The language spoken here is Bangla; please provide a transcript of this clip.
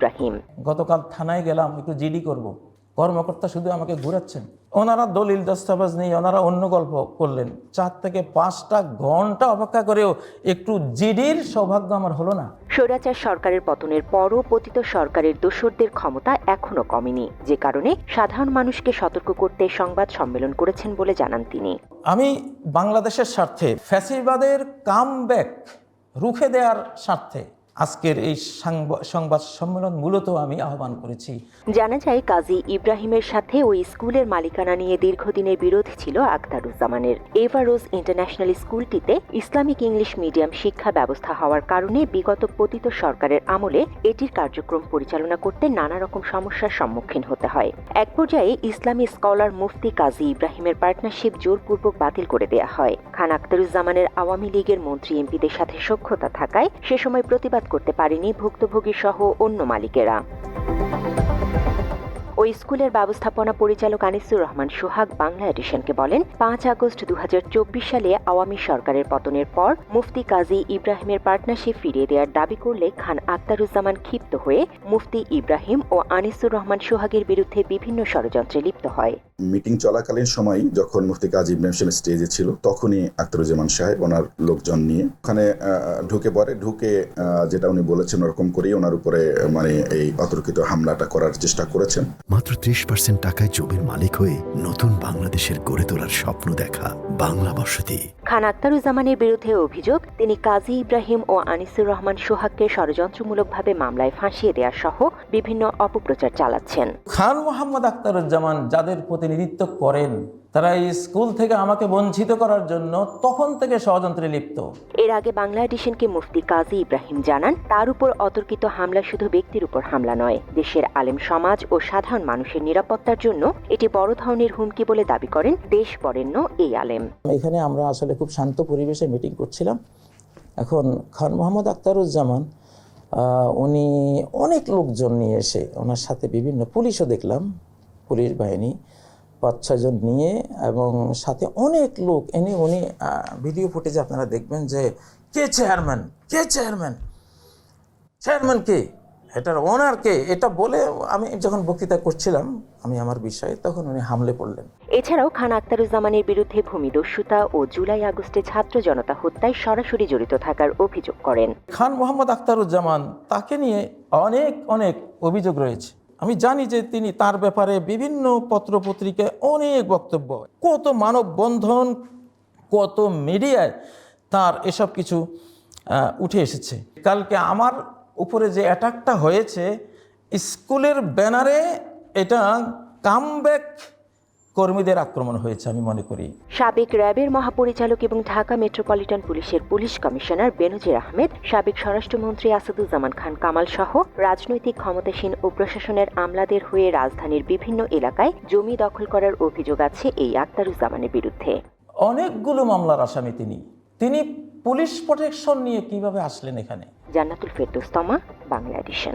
ইব্রাহিম। গতকাল থানায় গেলাম একটু জিডি করব। কর্মকর্তা শুধু আমাকে ঘুরাচ্ছেন। ওনারা দলিল দস্তাবেজ নিয়ে ওনারা অন্য গল্প করলেন। চার থেকে পাঁচটা ঘণ্টা অপেক্ষা করেও একটু জিডির সৌভাগ্য আমার হলো না। স্বৈরাচার সরকারের পতনের পরও পতিত সরকারের দোসরদের ক্ষমতা এখনও কমেনি যে কারণে সাধারণ মানুষকে সতর্ক করতে সংবাদ সম্মেলন করেছেন বলে জানান তিনি। আমি বাংলাদেশের স্বার্থে ফ্যাসিবাদের কামব্যাক রুখে দেওয়ার স্বার্থে আজকের এই সংবাদ সম্মেলন মূলত আমি আহ্বান করেছি। জানা যায়, কাজী ইব্রাহিমের সাথে ওই স্কুলের মালিকানা নিয়ে দীর্ঘদিনের বিরোধ ছিল আখতারুজ্জামানের। এভারোজ ইন্টারন্যাশনাল স্কুলটিতে ইসলামিক ইংলিশ মিডিয়াম শিক্ষা ব্যবস্থা হওয়ার কারণে বিগত পতিত সরকারের আমলে এটির কার্যক্রম পরিচালনা করতে নানা রকম সমস্যার সম্মুখীন হতে হয়। এক পর্যায়ে ইসলামী স্কলার মুফতি কাজী ইব্রাহিমের পার্টনারশিপ জোরপূর্বক বাতিল করে দেয়া হয়। খান আখতারুজ্জামানের আওয়ামী লীগের মন্ত্রী এমপিদের সাথে সক্ষতা থাকায় সে সময় প্রতিবাদ করতে পারেনি ভুক্তভোগী সহ অন্য মালিকেরা। ওই স্কুলের ব্যবস্থাপনা পরিচালক আনিসুর রহমান সোহাগ বাংলা এডিশনকে বলেন, পাঁচ আগস্ট দুহাজার চব্বিশ সালে আওয়ামী সরকারের পতনের পর মুফতি কাজী ইব্রাহিমের পার্টনারশিপ ফিরিয়ে দেওয়ার দাবি করলে খান আক্তারুজ্জামান ক্ষিপ্ত হয়ে মুফতি ইব্রাহিম ও আনিসুর রহমান সোহাগের বিরুদ্ধে বিভিন্ন ষড়যন্ত্রে লিপ্ত হয়। মিটিং চলাকালীন সময় যখন মুফতি কাজী ইব্রাহিম স্টেজে ছিল, তখনই আখতারুজ্জামান সাহেব ওনার লোকজন নিয়ে ওখানে ঢুকে পড়ে। ঢুকে যেটা উনি বলেছেন ওরকম করেই ওনার উপরে মানে এই অতর্কিত হামলাটা করার চেষ্টা করেছেন। মাত্র ত্রিশ পার্সেন্ট টাকায় জমির মালিক হয়ে নতুন বাংলাদেশের গড়ে তোলার স্বপ্ন দেখা বাংলা বসতি। খান আক্তারুজ্জামানের বিরুদ্ধে অভিযোগ তিনি কাজী ইব্রাহিম ও আনিসুর রহমান সোহাগকে ষড়যন্ত্রমূলকভাবে মামলায় ফাঁসিয়ে দেওয়া সহ বিভিন্ন অপপ্রচার চালাচ্ছেন। খান মোহাম্মদ আক্তারুজ্জামান যাদের প্রতিনিধিত্ব করেন তারা এই স্কুল থেকে আমাকে বঞ্চিত করার জন্য তখন থেকে ষড়যন্ত্রে লিপ্ত। এর আগে বাংলা এডিশনকে মুফতি কাজী ইব্রাহিম জানান তার উপর অতর্কিত হামলা শুধু ব্যক্তির উপর হামলা নয় দেশের আলেম সমাজ ও সাধারণ মানুষের নিরাপত্তার জন্য এটি বড় ধরনের হুমকি বলে দাবি করেন দেশ বরেণ্য এই আলেম। এখানে আমরা আসলে খুব শান্ত পরিবেশে মিটিং করছিলাম। এখন খান মোহাম্মদ আখতারুজ্জামান উনি অনেক লোকজন নিয়ে এসে ওনার সাথে বিভিন্ন পুলিশও দেখলাম পুলিশ বাহিনী। পাঁচ ছয়জন নিয়ে এবং সাথে অনেক লোক এনে উনি ভিডিও ফুটেজে আপনারা দেখবেন যে কে চেয়ারম্যান কে চেয়ারম্যান চেয়ারম্যান কে? এটার ওনার কে? এটা বলে আমি যখন বক্তৃতা করছিলাম আমি আমার বিষয়ে তখন উনি হামলে পড়লেন। এছাড়াও খান আক্তারুজ্জামানের বিরুদ্ধে ভূমিদস্যুতা ও জুলাই আগস্টে ছাত্র জনতা হত্যায় সরাসরি জড়িত থাকার অভিযোগ করেন। খান মোহাম্মদ আখতারুজ্জামান তাকে নিয়ে অনেক অনেক অভিযোগ রয়েছে। আমি জানি যে তিনি তার ব্যাপারে বিভিন্ন পত্রপত্রিকায় অনেক বক্তব্য। কত মানববন্ধন, কত মিডিয়ায় তার এসব কিছু উঠে এসেছে। কালকে আমার উপরে যে অ্যাটাকটা হয়েছে, স্কুলের ব্যানারে এটা কামব্যাক কর্মীদের আক্রমণ হয়েছে আমি মনে করি। সাবেক র্যাবের মহাপরিচালক এবং ঢাকা মেট্রোপলিটন পুলিশের পুলিশ কমিশনার বেনজির আহমেদ সাবেক স্বরাষ্ট্রমন্ত্রী আসাদুজ্জামান খান কামাল সহ রাজনৈতিক ক্ষমতাসীন ও প্রশাসনের আমলাদের হয়ে রাজধানীর বিভিন্ন এলাকায় জমি দখল করার অভিযোগ আছে এই আক্তারুজ্জামানের বিরুদ্ধে। অনেকগুলো মামলার আসামি তিনি। তিনি পুলিশ প্রোটেকশন নিয়ে কীভাবে আসলেন এখানে? জান্নাতুল ফেরদৌস্তমা বাংলা এডিশন।